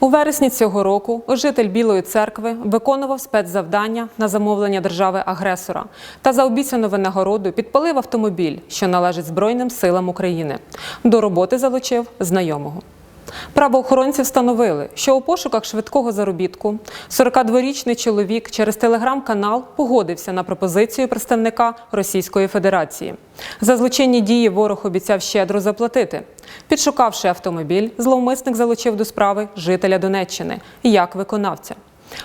У вересні цього року житель Білої церкви виконував спецзавдання на замовлення держави-агресора та за обіцяну винагороду підпалив автомобіль, що належить Збройним силам України. До роботи залучив знайомого. Правоохоронці встановили, що у пошуках швидкого заробітку 42-річний чоловік через телеграм-канал погодився на пропозицію представника Російської Федерації. За злочинні дії ворог обіцяв щедро заплатити. Підшукавши автомобіль, зловмисник залучив до справи жителя Донеччини як виконавця.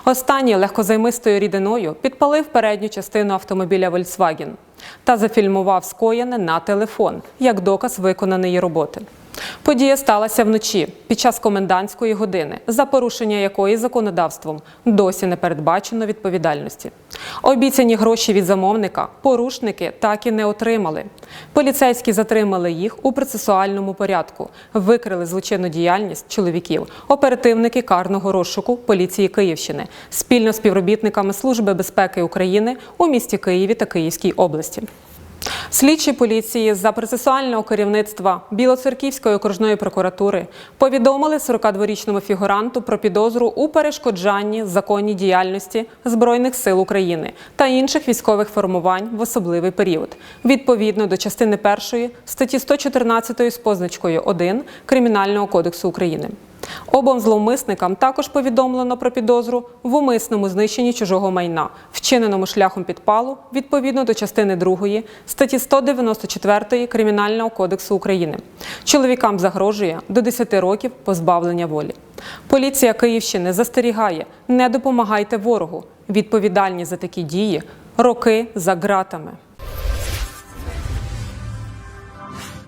Останній легкозаймистою рідиною підпалив передню частину автомобіля Volkswagen та зафільмував скоєне на телефон як доказ виконаної роботи. Подія сталася вночі під час комендантської години, за порушення якої законодавством досі не передбачено відповідальності. Обіцяні гроші від замовника порушники так і не отримали. Поліцейські затримали їх у процесуальному порядку, викрили злочинну діяльність чоловіків, оперативники карного розшуку поліції Київщини спільно з співробітниками Служби безпеки України у місті Києві та Київській області. Слідчі поліції за процесуального керівництва Білоцерківської окружної прокуратури повідомили 42-річному фігуранту про підозру у перешкоджанні законній діяльності Збройних сил України та інших військових формувань в особливий період, відповідно до частини першої статті 114 з позначкою 1 Кримінального кодексу України. Обом зловмисникам також повідомлено про підозру в умисному знищенні чужого майна, вчиненому шляхом підпалу відповідно до частини 2 статті 194 Кримінального кодексу України. Чоловікам загрожує до 10 років позбавлення волі. Поліція Київщини застерігає: не допомагайте ворогу. Відповідальні за такі дії роки за ґратами.